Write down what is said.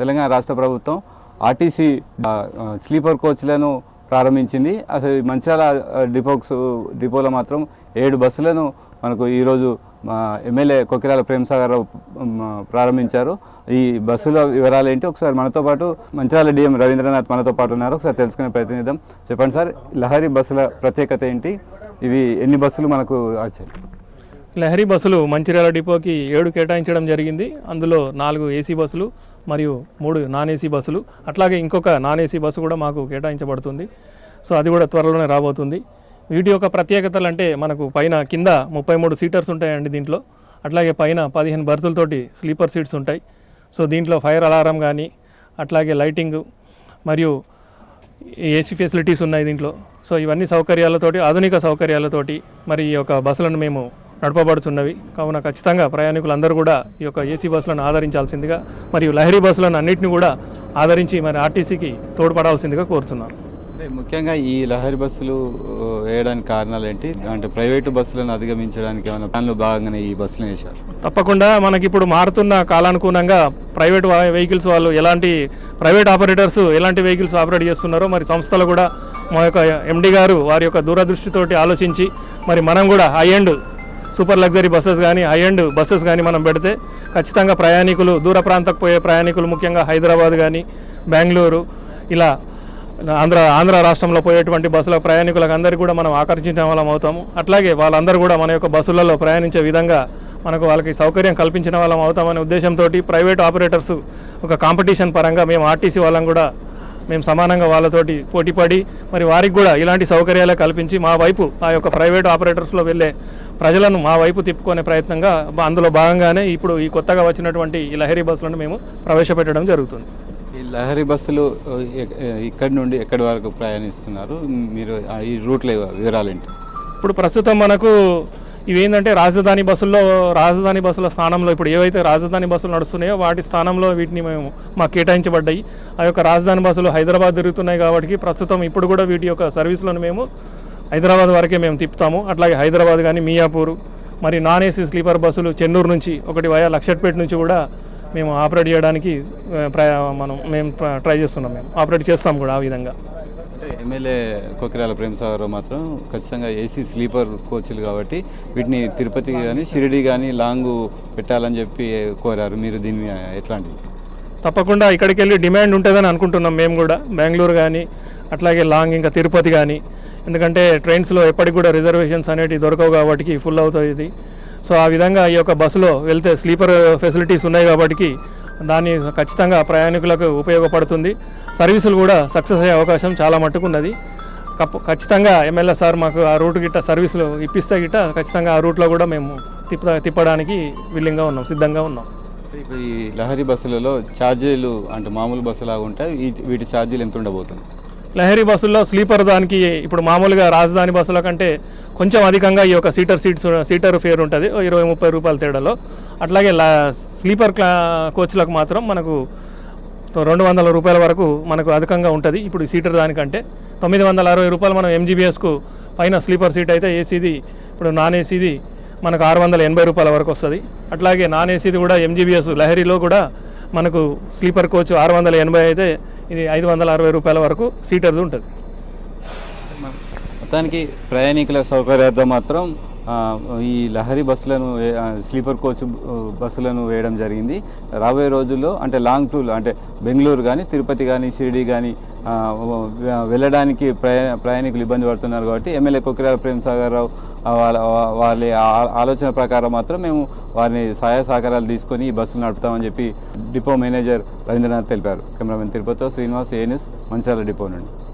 తెలంగాణ రాష్ట్ర ప్రభుత్వం RTC sleeper కోచ్లను ప్రారంభించింది. అసలు మంచిర్యాల డిపోక్స్ డిపోలో మాత్రం ఏడు బస్సులను మనకు ఈరోజు మా ఎమ్మెల్యే కొకిరాల ప్రేమసాగర్ రావు ప్రారంభించారు. ఈ బస్సుల వివరాలు ఏంటి? ఒకసారి మనతో పాటు మంచిర్యాల డిఎం రవీంద్రనాథ్ మనతో పాటు ఉన్నారు. ఒకసారి తెలుసుకునే ప్రయత్నిద్దాం చెప్పండి సార్ లహరి బస్సుల ప్రత్యేకత ఏంటి? ఇవి ఎన్ని బస్సులు మనకు వచ్చాయి? లహరి బస్సులు మంచిర్యాల డిపోకి ఏడు కేటాయించడం జరిగింది. అందులో నాలుగు ఏసీ బస్సులు మరియు మూడు నాన్ ఏసీ బస్సులు. అట్లాగే ఇంకొక నాన్ ఏసీ బస్సు కూడా మాకు కేటాయించబడుతుంది. సో అది కూడా త్వరలోనే రాబోతుంది. వీటి యొక్క ప్రత్యేకతలు అంటే మనకు పైన కింద ముప్పై మూడు సీటర్స్ ఉంటాయండి దీంట్లో. అట్లాగే పైన పదిహేను బర్తులతోటి స్లీపర్ సీట్స్ ఉంటాయి. సో దీంట్లో ఫైర్ అలారం కానీ అట్లాగే లైటింగ్ మరియు ఏసీ ఫెసిలిటీస్ ఉన్నాయి దీంట్లో. సో ఇవన్నీ సౌకర్యాలతోటి ఆధునిక సౌకర్యాలతోటి మరి ఈ యొక్క బస్సులను మేము నడపబడుతున్నవి. కావున ఖచ్చితంగా ప్రయాణికులందరూ కూడా ఈ యొక్క ఏసీ బస్సులను ఆదరించాల్సిందిగా మరియు లహరీ బస్సులను అన్నింటినీ కూడా ఆదరించి మరి ఆర్టీసీకి తోడ్పడాల్సిందిగా కోరుతున్నాను. అంటే ముఖ్యంగా ఈ లహరి బస్సులు వేయడానికి కారణాలు ఏంటి అంటే ప్రైవేటు బస్సులను అధిగమించడానికి ఏమైనా ప్లాన్లు భాగంగానే ఈ బస్సులు వేశారు? తప్పకుండా మనకి ఇప్పుడు మారుతున్న కాలానుగుణంగా ప్రైవేట్ వెహికల్స్ వాళ్ళు ఎలాంటి ప్రైవేట్ ఆపరేటర్స్ ఎలాంటి వెహికల్స్ ఆపరేట్ చేస్తున్నారో మరి సంస్థలు కూడా మా యొక్క ఎండి గారు వారి యొక్క దూరదృష్టితోటి ఆలోచించి మరి మనం కూడా high end super luxury buses కానీ హై అండ్ బస్సెస్ కానీ మనం పెడితే ఖచ్చితంగా ప్రయాణికులు దూర ప్రాంతకు పోయే ప్రయాణికులు ముఖ్యంగా హైదరాబాద్ కానీ బెంగళూరు ఇలా ఆంధ్ర ఆంధ్ర రాష్ట్రంలో పోయేటువంటి బస్సుల ప్రయాణికులకు అందరికీ కూడా మనం ఆకర్షించిన వాళ్ళం అవుతాము. అట్లాగే వాళ్ళందరూ కూడా మన యొక్క బస్సులలో ప్రయాణించే విధంగా మనకు వాళ్ళకి సౌకర్యం కల్పించిన వాళ్ళం అవుతామనే ఉద్దేశంతో ప్రైవేట్ ఆపరేటర్స్ ఒక కాంపిటీషన్ పరంగా మేము ఆర్టీసీ వాళ్ళం కూడా మేము సమానంగా వాళ్ళతోటి పోటీపడి మరి వారికి కూడా ఇలాంటి సౌకర్యాలే కల్పించి మా వైపు ఆ యొక్క ప్రైవేట్ ఆపరేటర్స్లో వెళ్ళే ప్రజలను మా వైపు తిప్పుకునే ప్రయత్నంగా అందులో భాగంగానే ఇప్పుడు ఈ కొత్తగా వచ్చినటువంటి ఈ లహరీ బస్సులను మేము ప్రవేశపెట్టడం జరుగుతుంది. ఈ లహరి బస్సులు ఇక్కడి నుండి ఎక్కడి వరకు ప్రయాణిస్తున్నారు? మీరు ఈ రూట్ల వివరాలు ఏంటి ఇప్పుడు ప్రస్తుతం మనకు ఇవేంటంటే రాజధాని బస్సుల్లో రాజధాని బస్సుల స్థానంలో ఇప్పుడు ఏవైతే రాజధాని బస్సులు నడుస్తున్నాయో వాటి స్థానంలో వీటిని మేము మాకు కేటాయించబడ్డాయి. ఆ యొక్క రాజధాని బస్సులు హైదరాబాద్ తిరుగుతున్నాయి కాబట్టి ప్రస్తుతం ఇప్పుడు కూడా వీటి యొక్క సర్వీసులను మేము హైదరాబాద్ వరకే మేము తిప్పుతాము. అట్లాగే హైదరాబాద్ కానీ మియాపూర్ మరి నాన్ ఏసీ స్లీపర్ బస్సులు చెన్నూరు నుంచి ఒకటి వయా లక్షట్పేట నుంచి కూడా మేము ఆపరేట్ చేయడానికి ప్రయా మనం మేము ట్రై చేస్తున్నాం మేము. ఆపరేట్ చేస్తాం కూడా ఆ విధంగా. ఎమ్మెల్యే కొకిరాల ప్రేమసాగర్ మాత్రం ఖచ్చితంగా ఏసీ స్లీపర్ కోచ్లు కాబట్టి వీటిని తిరుపతి కానీ షిరిడి కానీ లాంగ్ పెట్టాలని చెప్పి కోరారు. మీరు దీన్ని ఎట్లాంటిది? తప్పకుండా ఇక్కడికి వెళ్ళి డిమాండ్ ఉంటుందని అనుకుంటున్నాం మేము కూడా. బెంగళూరు కానీ అట్లాగే లాంగ్ ఇంకా తిరుపతి కానీ ఎందుకంటే ట్రైన్స్లో ఎప్పటికి కూడా రిజర్వేషన్స్ అనేటివి దొరకవు కాబట్టి ఫుల్ అవుతుంది ఇది. సో ఆ విధంగా ఈ యొక్క బస్సులో వెళ్తే స్లీపర్ ఫెసిలిటీస్ ఉన్నాయి కాబట్టి దాన్ని ఖచ్చితంగా ప్రయాణికులకు ఉపయోగపడుతుంది. సర్వీసులు కూడా సక్సెస్ అయ్యే అవకాశం చాలా మట్టుకున్నది. ఖచ్చితంగా ఎమ్మెల్యే సార్ మాకు ఆ రూట్ గిట్ట సర్వీసులు ఇప్పిస్తే గిట్ట ఖచ్చితంగా ఆ రూట్లో కూడా మేము తిప్ప తిప్పడానికి విల్లింగ్గా ఉన్నాం సిద్ధంగా ఉన్నాం. ఇప్పుడు ఈ లహరి బస్సులలో ఛార్జీలు అంటే మామూలు బస్సులాగా ఉంటాయి వీటి ఛార్జీలు ఎంత ఉండబోతుంది లహరి బస్సుల్లో స్లీపర్ దానికి ఇప్పుడు మామూలుగా రాజధాని బస్సుల కంటే కొంచెం అధికంగా ఈ యొక్క సీటర్ సీట్స్ సీటర్ ఫేర్ ఉంటుంది. ఇరవై ముప్పై రూపాయల తేడాలో. అట్లాగే లా స్లీపర్ క్లా కోచ్లకు మాత్రం మనకు రెండు వందల రూపాయల వరకు మనకు అధికంగా ఉంటుంది. ఇప్పుడు సీటర్ దానికంటే తొమ్మిది వందల అరవై రూపాయలు మనం ఎంజీబీఎస్కు పైన స్లీపర్ సీట్ అయితే ఏసీది ఇప్పుడు నాన్ ఏసీది మనకు ఆరు వందల ఎనభై రూపాయల వరకు వస్తుంది. అట్లాగే నాన్ ఏసీది కూడా ఎంజీబీఎస్ లహరిలో కూడా మనకు స్లీపర్ కోచ్ ఆరు వందల ఎనభై అయితే ఇది ఐదు వందల అరవై రూపాయల వరకు సీటర్ది ఉంటుంది. మొత్తానికి ప్రయాణికుల సౌకర్యార్థం మాత్రం ఈ లహరి బస్సులను వే- స్లీపర్ కోచ్ బస్సులను వేయడం జరిగింది. రాబోయే రోజుల్లో అంటే లాంగ్ టూర్ అంటే బెంగళూరు కానీ తిరుపతి కానీ షిరిడి కానీ వెళ్ళడానికి ప్రయా ప్రయాణికులు ఇబ్బంది పడుతున్నారు కాబట్టి ఎమ్మెల్యే కొక్కిరాల ప్రేమ్ సాగర్ రావు వాళ్ళ వాళ్ళ ఆలోచన ప్రకారం మాత్రం మేము వారిని సహాయ సహకారాలు తీసుకొని ఈ బస్సులు నడుపుతామని చెప్పి డిపో మేనేజర్ రవీంద్రనాథ్ తెలిపారు. Cameraman తిరుపతితో Srinivas A news Mancherial depot నుండి.